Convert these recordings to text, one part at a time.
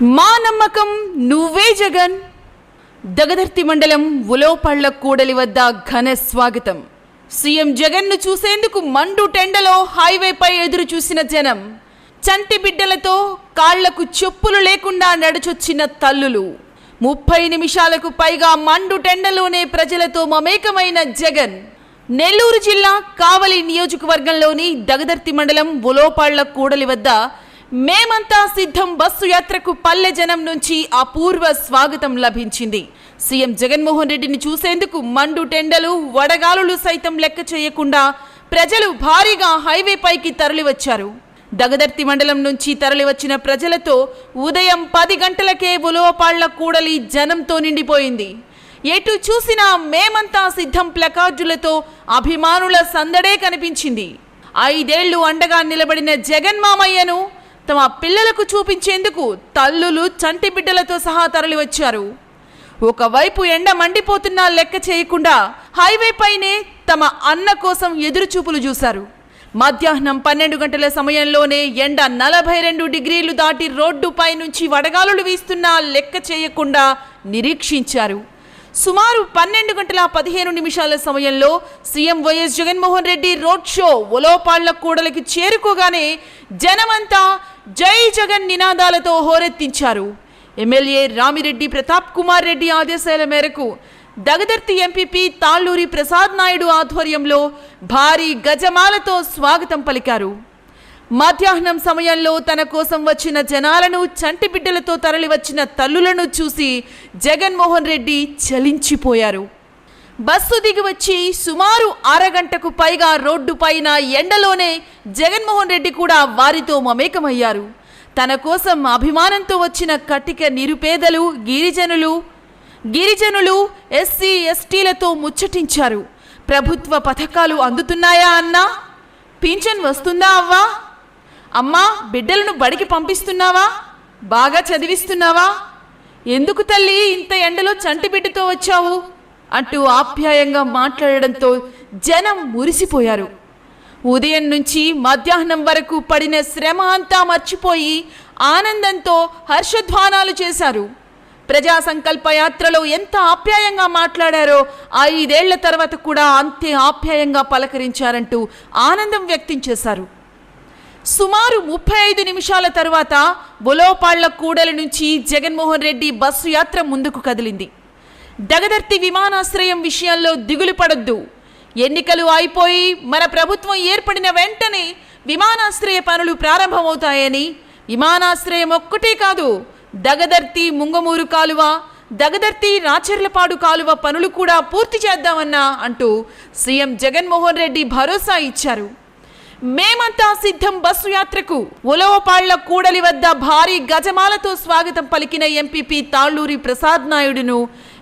మా నమ్మకం నువ్వే జగన్. దగదర్తి మండలం ఉలోపళ్ళ కూడలి వద్ద ఘన స్వాగతం. సీఎం జగన్ను చూసేందుకు మండు టెండలో హైవేపై ఎదురు చూసిన జనం చంటి బిడ్డలతో కాళ్ళకు చెప్పులు లేకుండా నడుచొచ్చిన తల్లులు. ముప్పై నిమిషాలకు పైగా మండు టెండలోనే ప్రజలతో మమేకమైన జగన్. నెల్లూరు జిల్లా కావలి నియోజకవర్గంలోని దగదర్తి మండలం ఉలోపాళ్ళ కూడలి వద్ద మేమంతా సిద్ధం బస్సు యాత్రకు పల్లె జనం నుంచి అపూర్వ స్వాగతం లభించింది. సీఎం జగన్మోహన్ రెడ్డిని చూసేందుకు మండు టెండలు వడగాలులు సైతం లెక్క చేయకుండా ప్రజలు భారీగా హైవే పైకి తరలివచ్చారు. దగదర్తి మండలం నుంచి తరలివచ్చిన ప్రజలతో ఉదయం పది గంటలకే ఉలవపాళ్ళ కూడలి జనంతో నిండిపోయింది. ఎటు చూసినా మేమంతా సిద్ధం ప్లకార్డులతో అభిమానుల సందడే కనిపించింది. ఐదేళ్ళు అండగా నిలబడిన జగన్ మామయ్యను తమ పిల్లలకు చూపించేందుకు తల్లులు చంటి బిడ్డలతో సహా తరలివచ్చారు. ఒకవైపు ఎండ మండిపోతున్నా లెక్క చేయకుండా హైవే పైనే తమ అన్న కోసం ఎదురుచూపులు చూశారు. మధ్యాహ్నం పన్నెండు గంటల సమయంలోనే ఎండ నలభై రెండు డిగ్రీలు దాటి రోడ్డుపై నుంచి వడగాలులు వీస్తున్నా లెక్క చేయకుండా నిరీక్షించారు. సుమారు పన్నెండు గంటల పదిహేను నిమిషాల సమయంలో CM YS Jaganmohan Reddy road show ఒలోపాళ్ళ కూడలికి చేరుకోగానే జనమంతా జై జగన్ నినాదాలతో హోరెత్తించారు. ఎమ్మెల్యే రామిరెడ్డి ప్రతాప్ కుమార్ రెడ్డి ఆదేశాల మేరకు దగదర్తి ఎంపీపీ తాళ్ళూరి ప్రసాద్ నాయుడు ఆధ్వర్యంలో భారీ గజమాలతో స్వాగతం పలికారు. మధ్యాహ్నం సమయంలో తన కోసం వచ్చిన జనాలను చంటి బిడ్డలతో తరలివచ్చిన తల్లులను చూసి జగన్మోహన్ రెడ్డి చలించిపోయారు. బస్సు దిగి వచ్చి సుమారు అరగంటకు పైగా రోడ్డు పైన ఎండలోనే జగన్మోహన్ రెడ్డి కూడా వారితో మమేకమయ్యారు. తన కోసం అభిమానంతో వచ్చిన కటిక నిరుపేదలు గిరిజనులు గిరిజనులు ఎస్సీ ఎస్టీలతో ముచ్చటించారు. ప్రభుత్వ పథకాలు అందుతున్నాయా అన్నా? పింఛన్ వస్తుందా అవ్వా? అమ్మా బిడ్డలను బడికి పంపిస్తున్నావా? బాగా చదివిస్తున్నావా? ఎందుకు తల్లి ఇంత ఎండలో చంటి బిడ్డతో వచ్చావు? అంటూ ఆప్యాయంగా మాట్లాడడంతో జనం మురిసిపోయారు. ఉదయం నుంచి మధ్యాహ్నం వరకు పడిన శ్రమ అంతా మర్చిపోయి ఆనందంతో హర్షధ్వానాలు చేశారు. ప్రజా సంకల్ప యాత్రలో ఎంత ఆప్యాయంగా మాట్లాడారో ఐదేళ్ళ తర్వాత కూడా అంతే ఆప్యాయంగా పలకరించారంటూ ఆనందం వ్యక్తం చేశారు. సుమారు ముప్పై ఐదు నిమిషాల తరువాత బొలోపాళ్ళ కూడలి నుంచి జగన్మోహన్ రెడ్డి బస్సు యాత్ర ముందుకు కదిలింది. దగదర్తి విమానాశ్రయం విషయంలో దిగులు పడొద్దు. ఎన్నికలు అయిపోయి మన ప్రభుత్వం ఏర్పడిన వెంటనే విమానాశ్రయ పనులు ప్రారంభమవుతాయని విమానాశ్రయం ఒక్కటే కాదు దగదర్తి ముంగమూరు కాలువ దగదర్తి రాచెర్లపాడు కాలువ పనులు కూడా పూర్తి చేద్దామన్నా అంటూ సీఎం జగన్మోహన్ రెడ్డి భరోసా ఇచ్చారు. మేమంతా సిద్ధం బస్సు యాత్రకు ఉలవపాళ్ళ కూడలి వద్ద భారీ గజమాలతో స్వాగతం పలికిన ఎంపీపీ తాళ్ళూరి ప్రసాద్ నాయుడును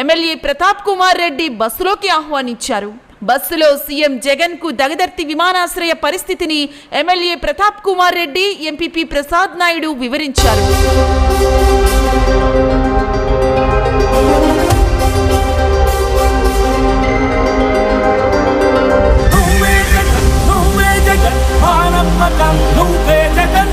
ఎమ్మెల్యే ప్రతాప్ కుమార్ రెడ్డి బస్సులోకి ఆహ్వానించారు. బస్సులో సీఎం జగన్కు దగదర్తి విమానాశ్రయ పరిస్థితిని ఎమ్మెల్యే ప్రతాప్ కుమార్ రెడ్డి ఎంపీపీ ప్రసాద్ నాయుడు వివరించారు. నువ్వే జగన్ జగన్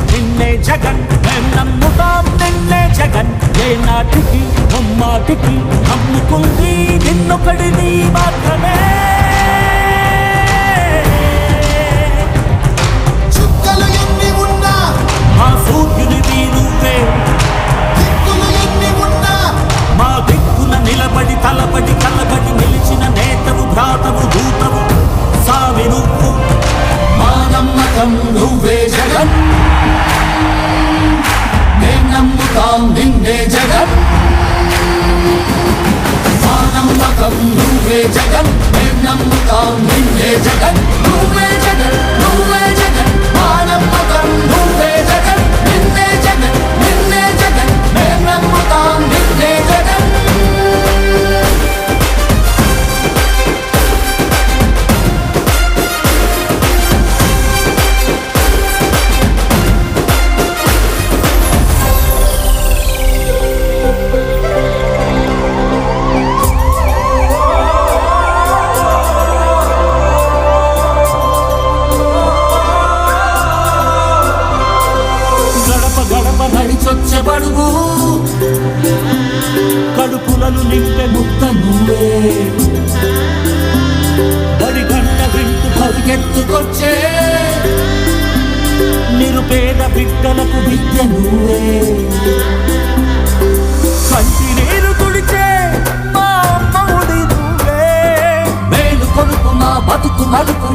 నిన్నే జగన్ మేం నమ్ముతాం నిన్నే జగన్. ఏ నాటికి నమ్మాటికి నమ్ముకుంది నిన్నొకడిని మాత్రమే. బిడ్డలకు విద్య నువ్వే కంటి నీరు తుడిచే మా అమ్మ నువ్వే. మేలు కొనుకు మా బతుకు మలుపు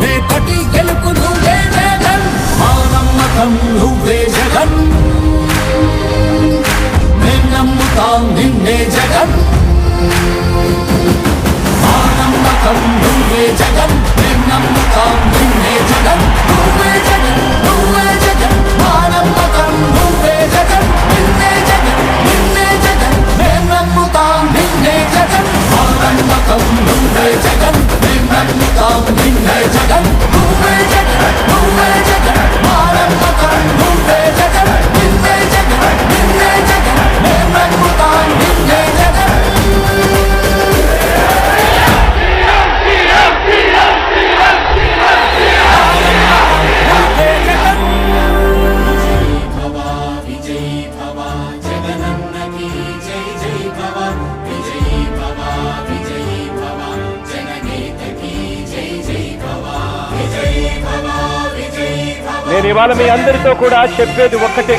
ఇవాళ మీ అందరితో కూడా చెప్పేది ఒక్కటే.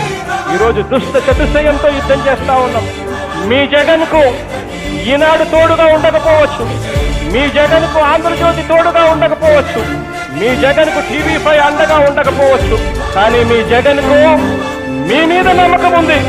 ఈరోజు దుష్ట చతుశయంతో యుద్ధం చేస్తా ఉన్నాం. మీ జగన్కు ఈనాడు తోడుగా ఉండకపోవచ్చు. మీ జగన్కు ఆంధ్రజ్యోతి తోడుగా ఉండకపోవచ్చు. మీ జగన్కు టీవీ ఫైవ్ అండగా ఉండకపోవచ్చు. కానీ మీ జగన్కు మీ మీద నమ్మకం ఉంది.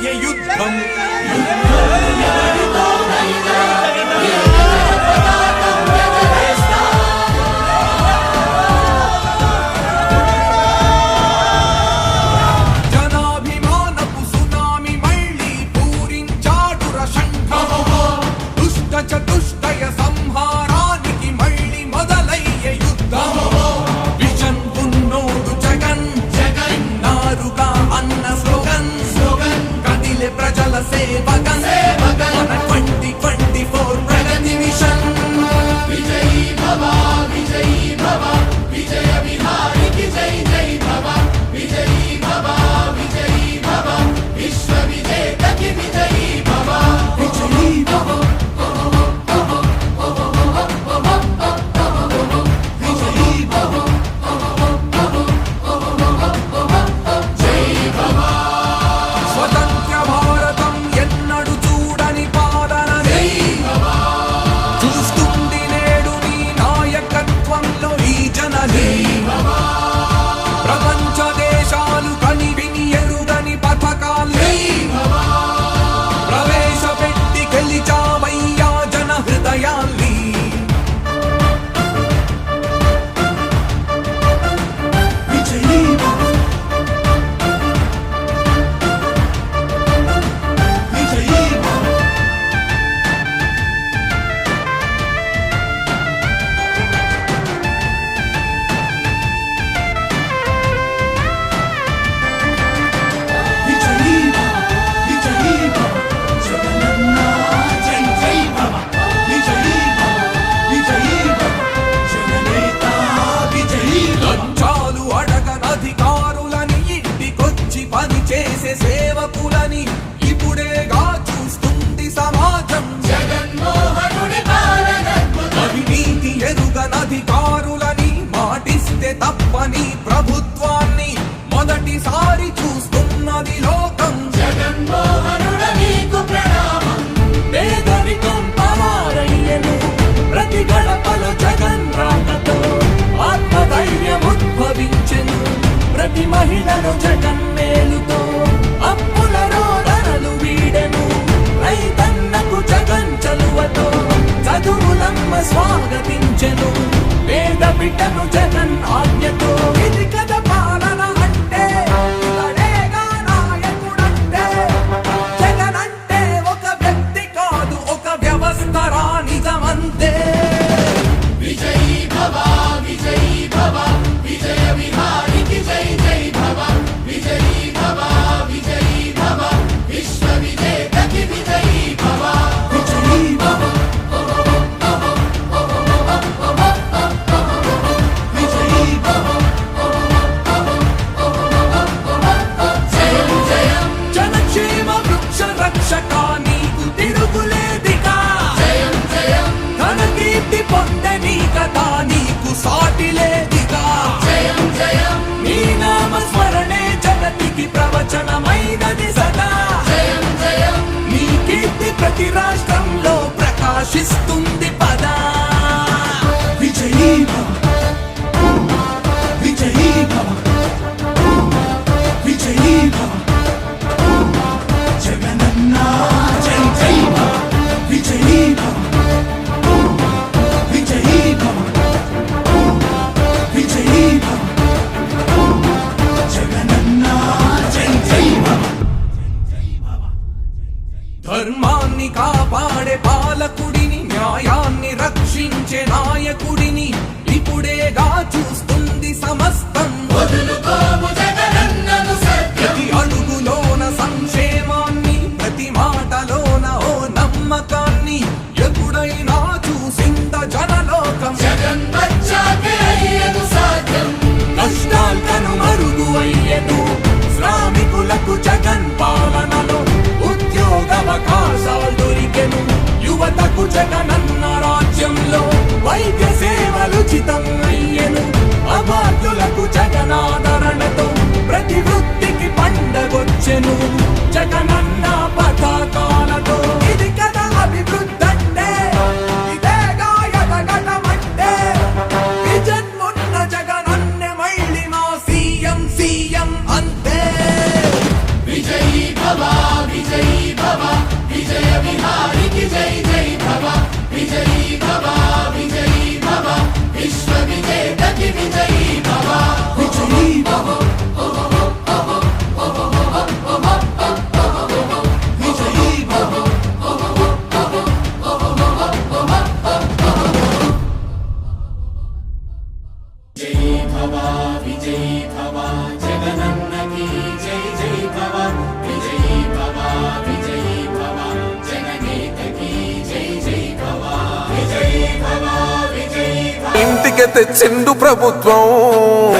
yeah, you dumb. permite luchar రాష్ట్రంలో ప్రకాశిస్తూ ధర్మాన్ని కాపాడే పాలకుడిని న్యాయాన్ని రక్షించే నాయకుడిని ఇప్పుడేగా చూస్తుంది సమస్తం. వదులుకోము ఉచితం అయ్యను. అబాధులకు జగనాదరణతో ప్రతి వృత్తికి పండగొచ్చెను. జగన్ తెచ్చిండు ప్రభుత్వం.